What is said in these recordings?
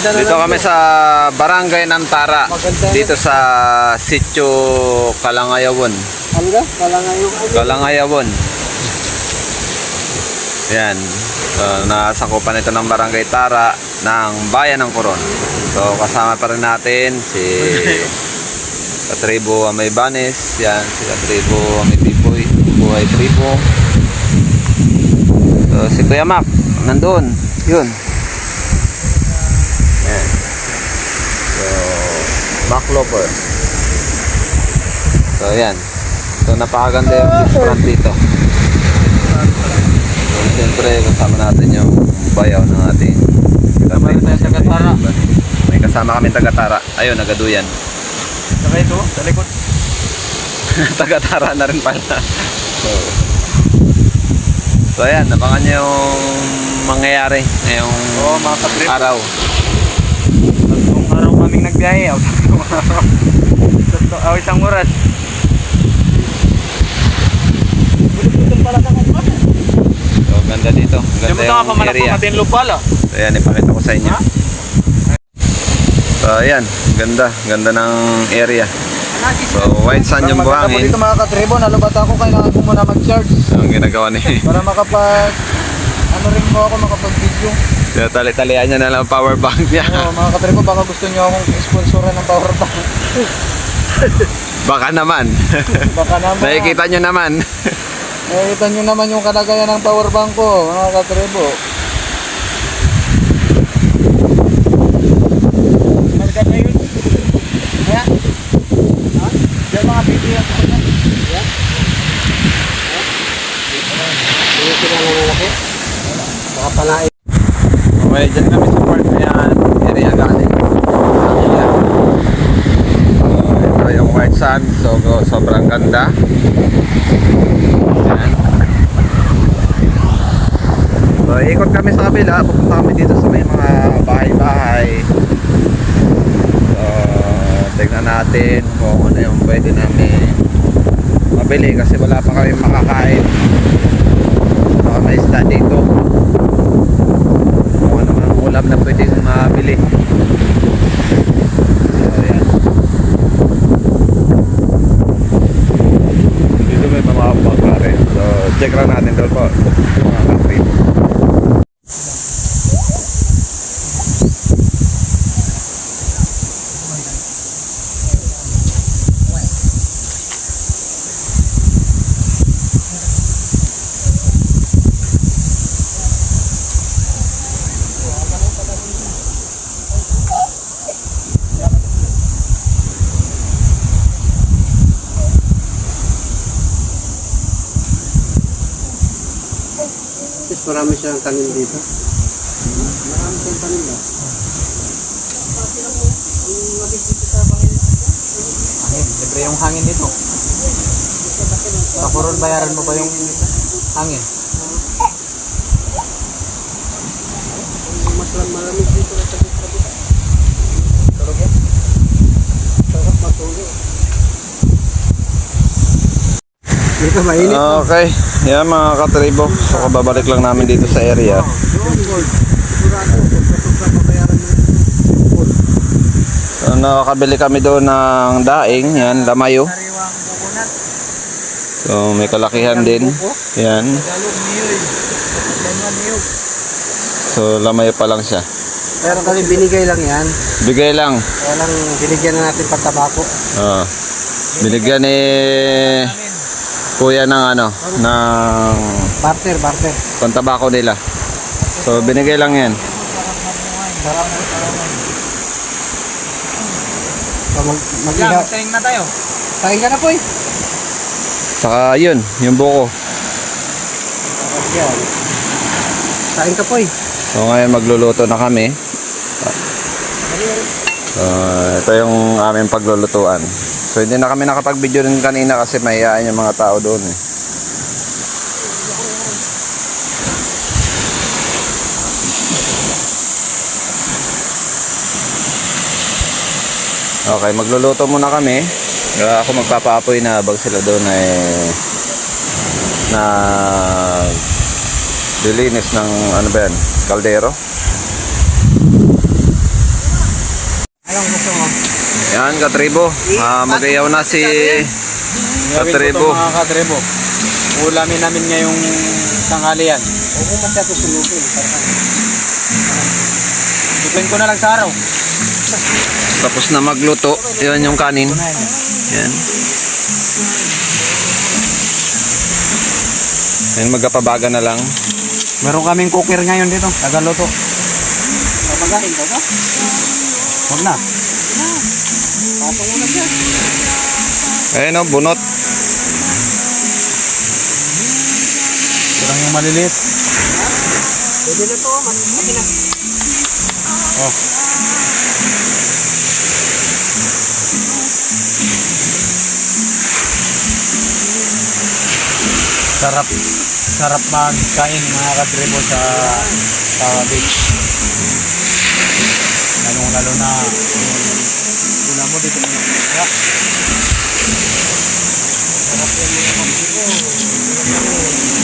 Ganda na Dito kami sa Barangay Nantara. Maganda na. Dito sa Sitio Kalangayawon. Ano ka? Kala nga yung ano. Kalangayawon. Yan. So, nasakupan ito ng Barangay Tara ng Bayan ng Coron. So, kasama pa rin natin si Katribo Amaybanes. Yan, si Katribo Amay Buhay Tribo. So, si Kuya Mac, nandun. Yun. Loper. So, yan. So, napakaganda yung restaurant dito. So, siyempre, kasama natin yung bayaw ng ating Kasama rin tayo sa Gatara. May kasama kami taga-tara. Ayun, nagaduyan. Saka ito, sa likod. taga-tara na rin pala. So, so ayan, nabangan nyo yung mangyayari ngayong katrip. araw. Tatlong araw kaming nagbiyahe. Tatlong araw. Tatlong araw, isang oras. So, ganda dito. Diyan Ganda nga yung area. natin lupala. So, ayan, ipakita ko sa inyo. So, ayan, ganda. Ganda ng area. So, white sand yung buhangin. Dito mga katribo, nalubat ako, kailangan ko muna mag-charge. Ang ginagawa ni... Para makapag... Ano rin mo ako, makapag-video. So, tali-talian niya na lang ang power bank niya. Oo, mga katribo, baka gusto nyo akong sponsoran ng power bank. Baka naman. Baka naman. Nakikita nyo naman. Nakikita nyo naman yung kalagayan ng power bank ko, mga katribo. Malagad na yun. Kaya? Ha? Diyan mga video yan. Yan? Hindi sila nangalaki? Baka palain. Okay, dyan kami sa port na yan. Area galing. So, ito yung white sand. So, sobrang ganda. Ayan. So, ikot kami sa kabila. Pupunta kami dito sa may mga bahay-bahay. So, tignan natin kung ano yung pwede namin mabili kasi wala pa kami makakain. Baka may isda dito kung ano mga ulam na pwedeng mabili. So, ayan. Dito may mga bangka rin. So, check lang natin doon po. Mga country. Yes, marami siyang tanim dito. Marami siyang tanim ba? Libre yung hangin dito. Sa Coron, bayaran mo ba yung hangin? Mas marami dito na. Sarap yan. Sarap matulog. Dito mainit. Okay. Yan mga katribo. So, kababalik lang namin dito sa area. So, nakakabili kami doon ng daing. Yan, lamayo. So, may kalakihan din. Yan. So, lamayo pa lang siya. Pero kasi binigay lang yan. Bigay lang. Kaya lang binigyan na natin patabako. Oo. binigyan ni kuya ng ano, ng Barter, barter. pantabako nila. So, binigay lang yan. So, mag mag na tayo. Ka na po eh. Saka yun, yung buko. Kain ka po eh. So ngayon magluluto na kami. So, ito yung aming paglulutuan. So hindi na kami nakapag-video rin kanina kasi mahiyaan yung mga tao doon eh. Okay, magluluto muna kami. Kaya ako magpapaapoy na bag sila doon ay na dilinis ng ano ba yan, kaldero. Yan, katribo. Ah, mag-ayaw na si Katribo. mga katribo. Ulamin namin ngayong tanghalian. Oo, masyado sulugin. Tutuin ko na lang sa araw. tapos na magluto. Yan yung kanin. Yan. Yan, magkapabaga na lang. Meron kaming cooker ngayon dito. Tagaluto. Pabagahin ka ba? Huwag na. Pasok mo na dyan. Ayun o, bunot. Ito lang yung maliliit. Pwede na to, okay na. Oh. Sarap. Sarap magkain mga kadribo sa sa beach. Lalo na ulam mo dito na.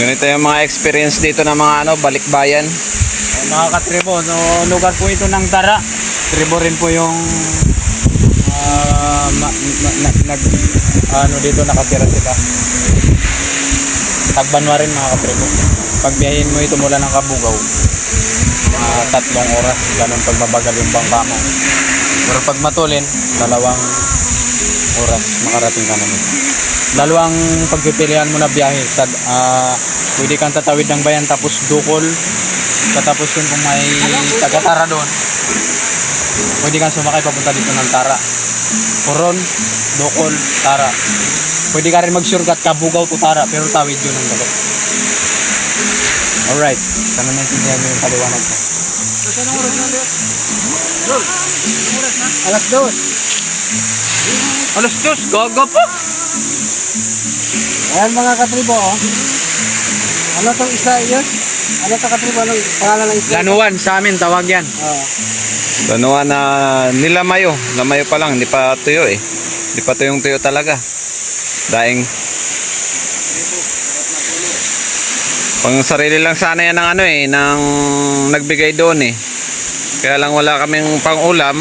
Ganito yung mga experience dito ng mga ano, balikbayan. Eh, mga katribo, no, lugar po ito ng Tara. Tribo rin po yung ah, ma, ma- na- nag ano dito nakatira sila. Tagbanwa rin mga katribo. Pagbiyahin mo ito mula ng Kabugaw, mga tatlong oras, ganun pag mabagal yung bangka mo. Pero pag matulin, dalawang oras makarating ka naman. Dalawang pagpipilian mo na biyahe. Sa, ah, pwede kang tatawid ng bayan tapos dukol. Katapos yun kung may taga-tara doon. Pwede kang sumakay papunta dito ng Tara. Coron, Dukol, Tara. Pwede ka rin mag-shortcut Kabugaw to Tara pero tawid yun ng dagat. Alright. Sana naintindihan nyo yung paliwanag ko. Alas dos. Alas dos, gaga po! Ayan mga katribo, oh. Ano tong isla yun? Ano to katribo? Anong pangalan ng isla? Lanuan sa amin, tawag yan. Oo. Ganuan na nilamayo. Lamayo pa lang, hindi pa tuyo eh. Hindi pa tuyong tuyo talaga. Daing. Pang sarili lang sana yan ng ano eh, ng nagbigay doon eh. Kaya lang wala kaming pang ulam.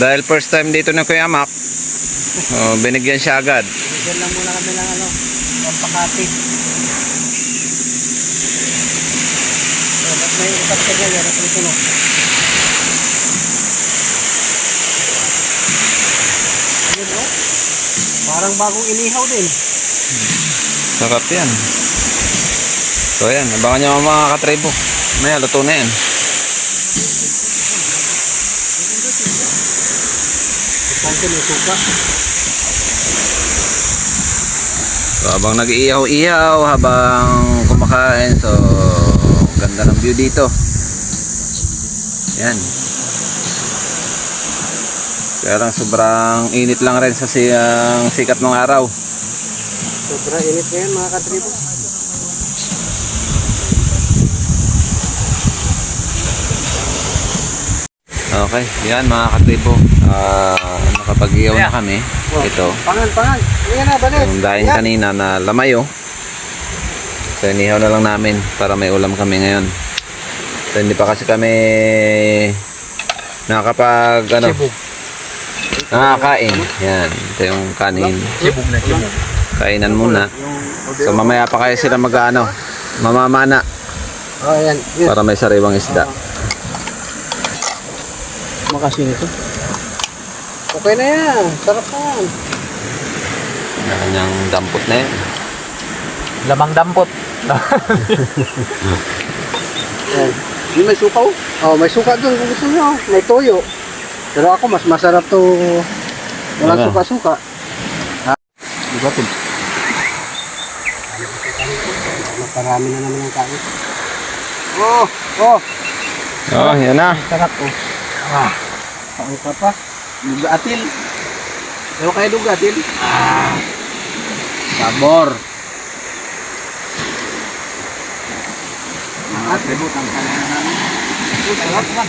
Dahil first time dito na Kuya Mac, oh, binigyan siya agad. Bigyan lang muna kami ng ano, pampakati. Ba't may utak ka dyan? Yan ang susunod. Ayun, oh. Parang bagong inihaw din. Sarap yan. So yan, abangan nyo mga katribo. May luto na yan. Pagka may suka. So, habang nag-iihaw-ihaw, habang kumakain, so ganda ng view dito. Yan. Kaya lang sobrang init lang rin sa siyang sikat ng araw. Sobra init ngayon mga katribo. Okay, yan mga katribo. Ah, nakapag-ihaw na kami. Ito, Pangan, pangan. Ayan na, banet. yung dahil kanina na lamayo. So, inihaw na lang namin para may ulam kami ngayon. So, hindi pa kasi kami nakakapag ano, Sibog. Nakakain. Yan, ito yung kanin. Kainan muna. So, mamaya pa kayo sila mag-ano, mamamana Oh, para may sariwang isda. Makasin ito. Okay na yan. Sarap na yan. Kanyang dampot na yan. Lamang dampot. Yung may suka oh. Oh, may suka doon kung gusto nyo. May toyo. Pero ako mas masarap to walang suka-suka. Diba po? Maparami na naman ang kain. Oh, oh. Oh, yan na. Sarap oh. Ah. Saan ka pa? Dugatil. Ewan kayo dugatil? Ah. Sabor. At ributan ka na namin. Sarap yan.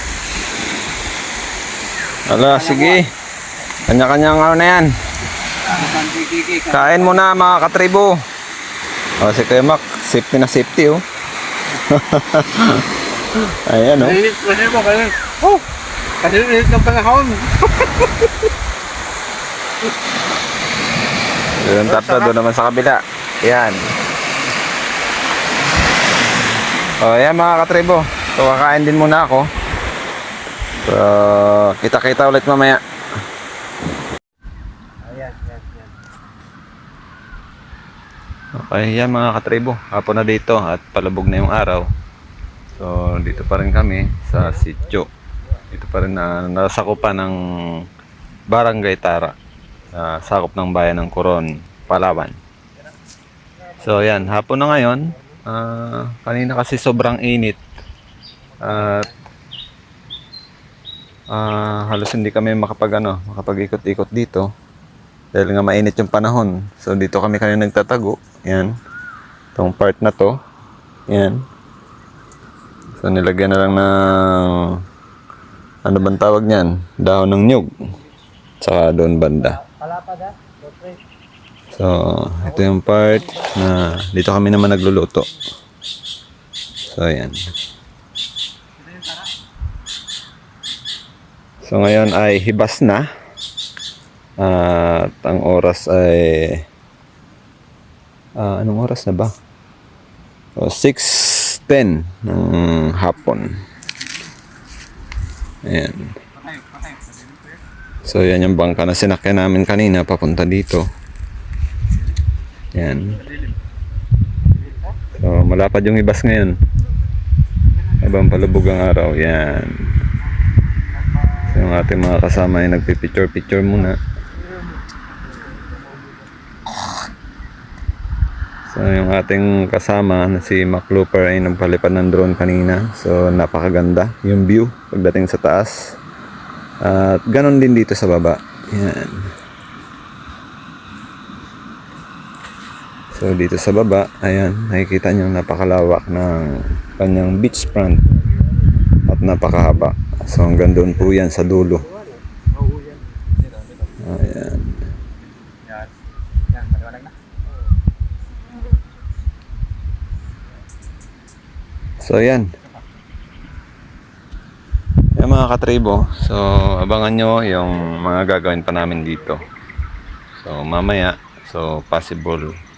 Ala, sige. Kanya-kanyang ano na yan. Kain mo na mga katribo. O, si Kuya Mac, safety na safety oh. Ayan oh. Mainit kasi mo kasi. Oh! Kasi init ng panahon. Doon tatlo, doon naman sa kabila. Yan. O, yan mga katribo. So, kakain din muna ako. So, kita-kita ulit mamaya. Ayan, ayan, ayan. Okay, yan mga katribo. Hapon na dito at palabog na yung araw. So, dito pa rin kami sa sityo. Dito pa rin na nasakupan ng Barangay Tara. Sa sakop ng bayan ng Coron, Palawan. So, yan. Hapon na ngayon. Ah, kanina kasi sobrang init. At ah, halos hindi kami makapag ano, makapag-ikot-ikot dito. Dahil nga mainit yung panahon. So dito kami kanina nagtatago. Yan. Itong part na to. Yan. So nilagyan na lang ng ano bang tawag niyan? Dahon ng nyug. Tsaka doon banda. So, ito yung part na dito kami naman nagluluto. So, ayan. So, ngayon ay hibas na. At ang oras ay... ah, anong oras na ba? O, 6.10 ng hapon. Ayan. So, yan yung bangka na sinakyan namin kanina papunta dito. Yan. So, malapad yung ibas ngayon. Habang palubog ang araw. Yan. Yung ating mga kasama ay nagpipicture-picture muna. So, yung ating kasama na si Mac Looper ay nagpalipad ng drone kanina. So, napakaganda yung view pagdating sa taas. At ganon din dito sa baba. Yan. So dito sa baba, ayan, nakikita niyo napakalawak ng kanyang beach front at napakahaba. So hanggang doon po yan sa dulo. Ayan. Yan. Yan. So ayan. Yan mga katribo. So abangan nyo yung mga gagawin pa namin dito. So mamaya, so possible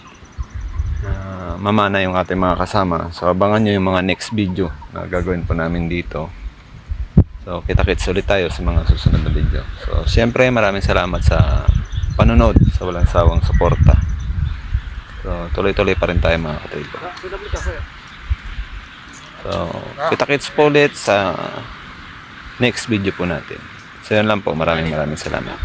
na mamana yung ating mga kasama. So abangan nyo yung mga next video na gagawin pa namin dito. So kita-kits ulit tayo sa mga susunod na video. So siyempre maraming salamat sa panonood, sa walang sawang suporta. So tuloy-tuloy pa rin tayo mga katribo. So, kita-kits po ulit sa next video po natin. So, yun lang po. Maraming maraming salamat.